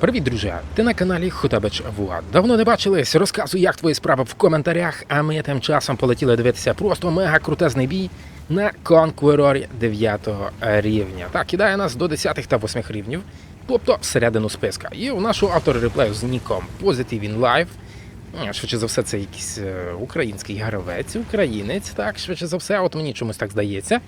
Привіт, друзі! Ти на каналі Хотабич Влад. Давно не бачились? Розказуй, як твої справи в коментарях. А ми тим часом полетіли дивитися просто мега крутезний бій на Конкурорі 9 рівня. Так, кидає нас до 10 та 8 рівнів, тобто всередину списка. І у нашого автора реплею з ніком Positive in Life. Швидше за все, це якийсь е, український гравець, українець, так, швидше за все, от мені чомусь так здається.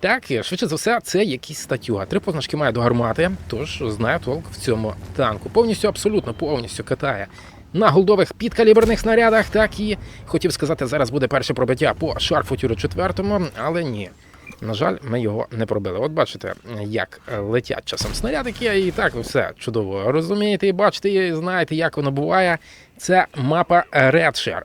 Так, швидше за все, це якийсь статюга. Три позначки має до гармати, тож знає толк в цьому танку. Повністю, абсолютно повністю катає на голдових підкаліберних снарядах. Так і хотів сказати, зараз буде перше пробиття по шарфутюру четвертому, але ні. На жаль, ми його не пробили. От бачите, як летять часом снарядики, і так ви все чудово розумієте, і бачите, і знаєте, як воно буває. Це мапа Redshare.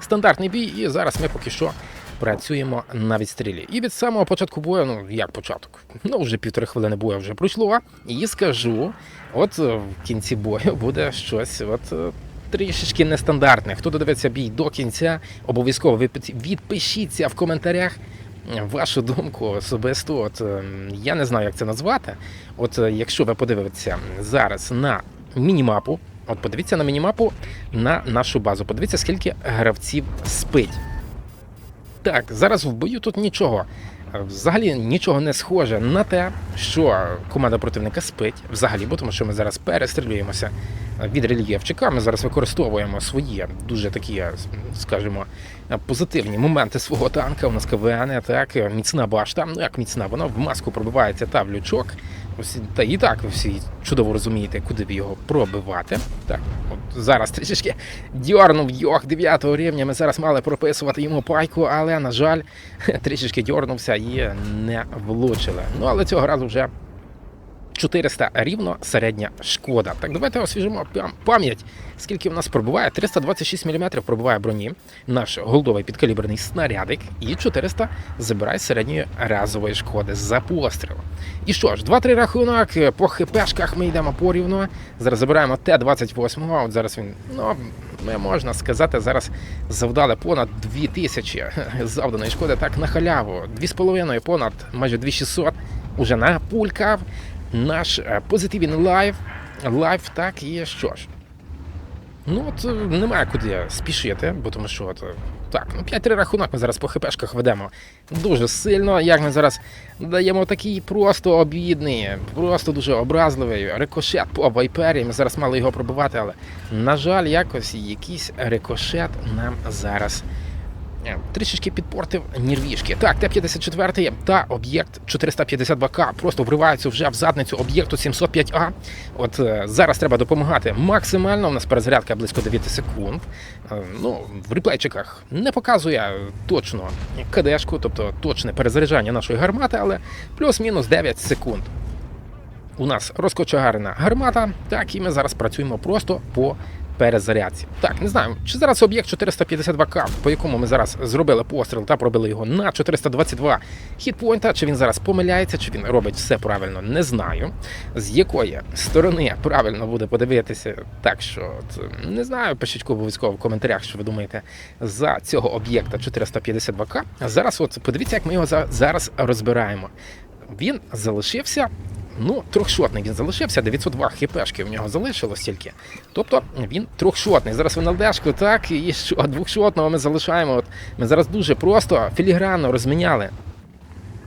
Стандартний бій, і зараз ми поки що працюємо на відстрілі. І від самого початку бою, ну як початок, ну вже півтори хвилини бою вже пройшло. І скажу, от е, в кінці бою буде щось, от. е, Трішечки нестандартне. Хто додивиться бій до кінця, обов'язково відпишіться в коментарях вашу думку особисто. От е, я не знаю, як це назвати. От якщо ви подивитеся зараз на мінімапу, от подивіться на мінімапу на нашу базу. Подивіться, скільки гравців спить. Так, зараз в бою тут нічого. Взагалі нічого не схоже на те, що команда противника спить взагалі, бо тому що ми зараз перестрілюємося від рельєфчика. Ми зараз використовуємо свої дуже такі, е, скажімо, е, позитивні моменти свого танка. У нас КВН, так, е, міцна башта. Ну як міцна, вона в маску пробивається та в лючок. Ось та і так ви всі чудово розумієте, куди б його пробивати. Так, от зараз трішечки дьорнув йох 9 рівня. Ми зараз мали прописувати йому пайку, але, на жаль, трішечки дьорнувся і не влучили. Ну, але цього разу вже 400 рівно середня шкода. Так, давайте освіжимо пам'ять. Скільки в нас пробуває? 326 мм пробуває броні, наш голдовий підкаліберний снарядик, і 400 забирає середньої разової шкоди за постріл. І що ж, 2-3 рахунок, по хпшках ми йдемо порівну. Зараз забираємо Т-28, от зараз він, ну, ми можна сказати, зараз завдали понад 2000 завданої шкоди так на халяву. 2,5 понад майже 2600 уже напулькав наш е, in Life. Life, так, і що ж. Ну, от е, немає куди спішити, бо тому що от, е, так, ну 5-3 рахунок ми зараз по хпшках ведемо дуже сильно. Як ми зараз даємо такий просто обідний, просто дуже образливий рикошет по вайпері. Ми зараз мали його пробивати, але, на жаль, якось якийсь рикошет нам зараз. Е, Трішечки підпортив нервішки. Так, Т-54 та об'єкт 452К просто вриваються вже в задницю об'єкту 705А. От е, зараз треба допомагати максимально. У нас перезарядка близько 9 секунд. Е, Ну, в реплейчиках не показує точно КДшку, тобто точне перезаряджання нашої гармати, але плюс-мінус 9 секунд. У нас розкочегарена гармата, так і ми зараз працюємо просто по перезарядці. Так, не знаю, чи зараз об'єкт 452К, по якому ми зараз зробили постріл та пробили його на 422 хітпойнта, чи він зараз помиляється, чи він робить все правильно, не знаю. З якої сторони правильно буде подивитися, так що от, не знаю, пишіть обов'язково в коментарях, що ви думаєте за цього об'єкта 452К. Зараз, от подивіться, як ми його за- зараз розбираємо. Він залишився Ну, трьохшотний він залишився, 902 хпшки в нього залишилось тільки. Тобто він трьохшотний. Зараз він ЛДшку, так, і що двохшотного ми залишаємо. От ми зараз дуже просто філігранно розміняли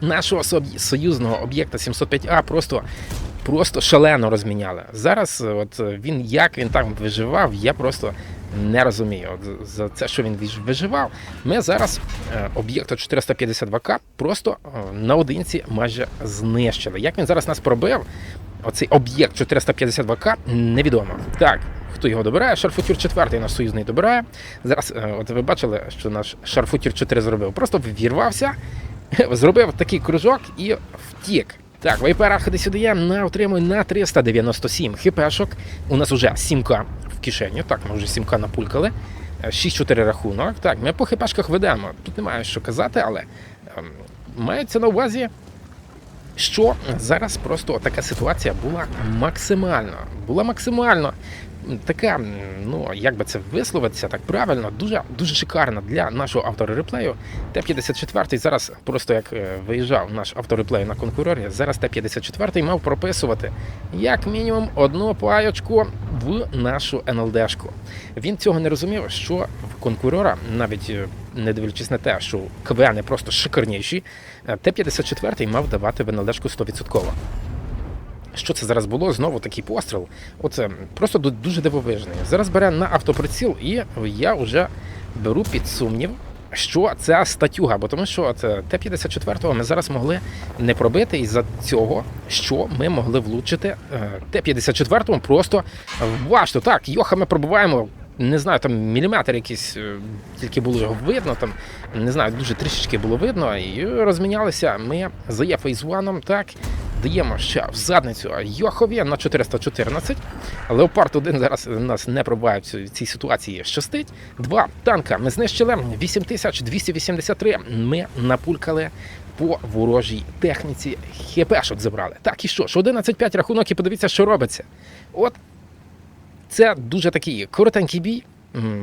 нашого союзного об'єкта 705А просто. Просто шалено розміняли. Зараз, е, от е, він як він там виживав, я просто не розумію. От за це, що він виж- виживав, ми зараз е, об'єкта 452К просто наодинці майже знищили. Як він зараз нас пробив, оцей об'єкт 452К, невідомо. Так, хто його добирає? Шарфутюр 4 наш союзний добирає. Зараз, от ви бачили, що наш Шарфутюр 4 зробив. Просто вірвався, зробив такий кружок і втік. Так, Вайпера ходи сюди є, на отримує на 397 хіпешок. У нас уже 7к в кишені. Так, ми вже 7к напулькали. Е, 6-4 рахунок. Так, ми по хпшках ведемо. Тут немає що казати, але ем, мається на увазі, що зараз просто така ситуація була максимально. Була максимально така, ну як би це висловитися так правильно, дуже дуже шикарна для нашого автора реплею. Т-54 зараз просто як е, виїжджав наш автор реплею на конкурорі, зараз Т-54 мав прописувати як мінімум одну паєчку в нашу НЛДшку. Він цього не розумів, що в конкурора, навіть е, не дивлячись на те, що КВН просто шикарніші, е, Т-54 мав давати в НЛДшку 100%. Що це зараз було? Знову такий постріл. Оце просто дуже дивовижний. Зараз бере на автоприціл, і я вже беру під сумнів, що це статюга, бо тому що Т-54 ми зараз могли не пробити із-за цього, що ми могли влучити е, Т-54 просто в башту. Так, йоха ми пробуваємо. Не знаю, там міліметр якийсь, е, тільки було його видно, там не знаю, дуже трішечки було видно, і розмінялися ми за Єфейзваном, так, даємо ще в задницю Йохові на 414. Леопард 1 зараз нас не цій- в цій ситуації щастить. Два танка ми знищили. 8283 ми напулькали по ворожій техніці. Хепешок забрали. Так і що ж, 11-5 рахунок, і подивіться, що робиться. От це дуже такий коротенький бій.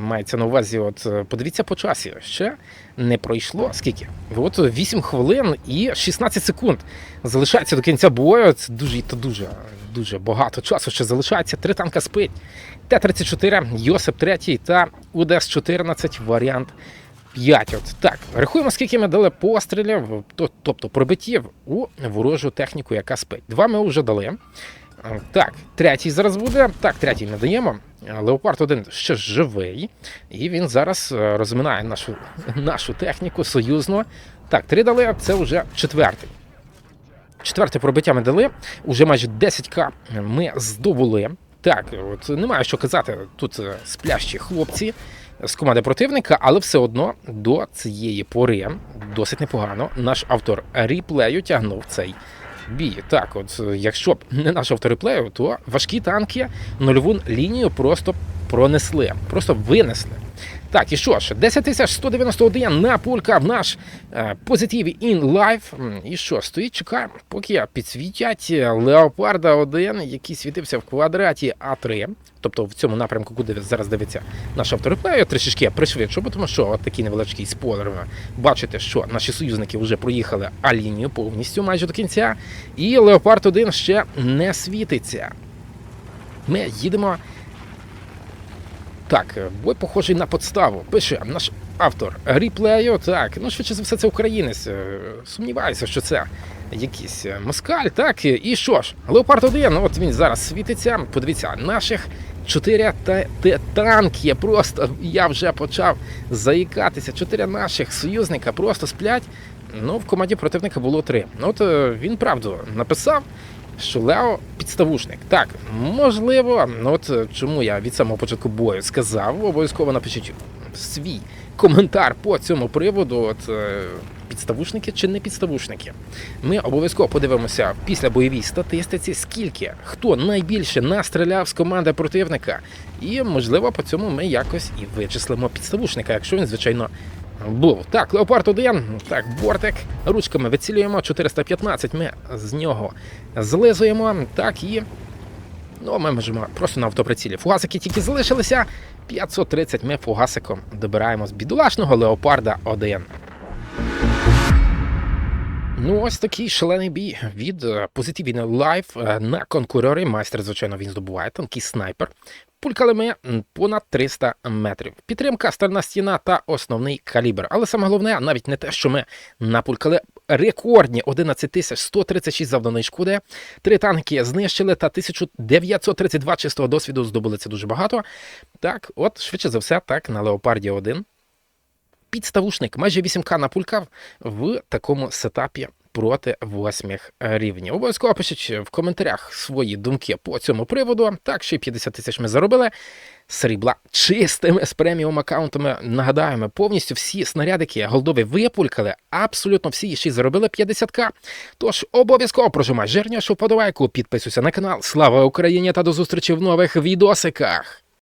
Мається на увазі, от е, подивіться по часі. Ще не пройшло скільки? От 8 хвилин і 16 секунд. Залишається до кінця бою. Це дуже то дуже, дуже багато часу ще залишається. Три танка спить. Т-34, Йосип 3 та УДС-14 варіант 5. От так, рахуємо, скільки ми дали пострілів, тобто пробиттів у ворожу техніку, яка спить. Два ми вже дали. Так, третій зараз буде. Так, третій не даємо. Леопард 1 ще живий, і він зараз е, розминає нашу, нашу техніку союзну. Так, три дали, це вже четвертий. Четверте пробиття ми дали. Уже майже 10к ми здобули. Так, от немає що казати. Тут е, сплящі хлопці з команди противника, але все одно до цієї пори досить непогано. Наш автор ріплею тягнув цей бій. Так, от е, якщо б не наш автореплею, то важкі танки нульову лінію просто пронесли, просто винесли. Так, і що ж, 10191 на пулька в наш е, позитиві live. М, І що, стоїть, чекаємо, поки підсвітять Леопарда 1, який світився в квадраті А3. Тобто в цьому напрямку, куди зараз дивиться наш автореплею, трішечки я пришвидшу, тому що от такий невеличкий спойлер. Бачите, що наші союзники вже проїхали А-лінію повністю майже до кінця. І Леопард 1 ще не світиться. Ми їдемо так, е, бой похожий на подставу. Пише наш автор ріплею. Так, ну швидше за все, це українець. Е, Сумніваюся, що це якийсь е, москаль. Так, і- що ж, Леопард 1, от він зараз світиться. Подивіться, наших 4 та, та танки. Просто я вже почав заїкатися. Чотири наших союзника просто сплять. Ну, в команді противника було три. Ну, от він правду написав що Лео підставушник. Так, можливо, ну от е, чому я від самого початку бою сказав, обов'язково напишіть свій коментар по цьому приводу. От е, підставушники чи не підставушники. Ми обов'язково подивимося після бойовій статистиці, скільки хто найбільше настріляв з команди противника. І можливо по цьому ми якось і вичислимо підставушника, якщо він, звичайно. Був так, Леопард 1, так, бортик. Ручками вицілюємо 415. Ми з нього злизуємо. Так і. Ну, ми можемо просто на автоприцілі. Фугасики тільки залишилися. 530 ми фугасиком добираємо з бідолашного Леопарда 1. Ну, ось такий шалений бій від е, Positive Live е, на конкурері. Майстер, звичайно, він здобуває танкий снайпер. Пулькали ми понад 300 метрів. Підтримка, стерна стіна та основний калібр. Але саме головне, навіть не те, що ми напулькали рекордні 11 136 завданої шкоди. Три танки знищили та 1932 чистого досвіду здобули це дуже багато. Так, от швидше за все, так, на Леопарді 1 підставушник майже 8К напулькав в такому сетапі проти восьмих рівнів. Обов'язково пишіть в коментарях свої думки по цьому приводу. Так, ще 50 тисяч ми заробили. Срібла чистими з преміум аккаунтами. Нагадаємо, повністю всі снарядики голдові випулькали, абсолютно всі і ще заробили 50к. Тож обов'язково прожимай жирнішу вподобайку, підписуйся на канал. Слава Україні та до зустрічі в нових відосиках!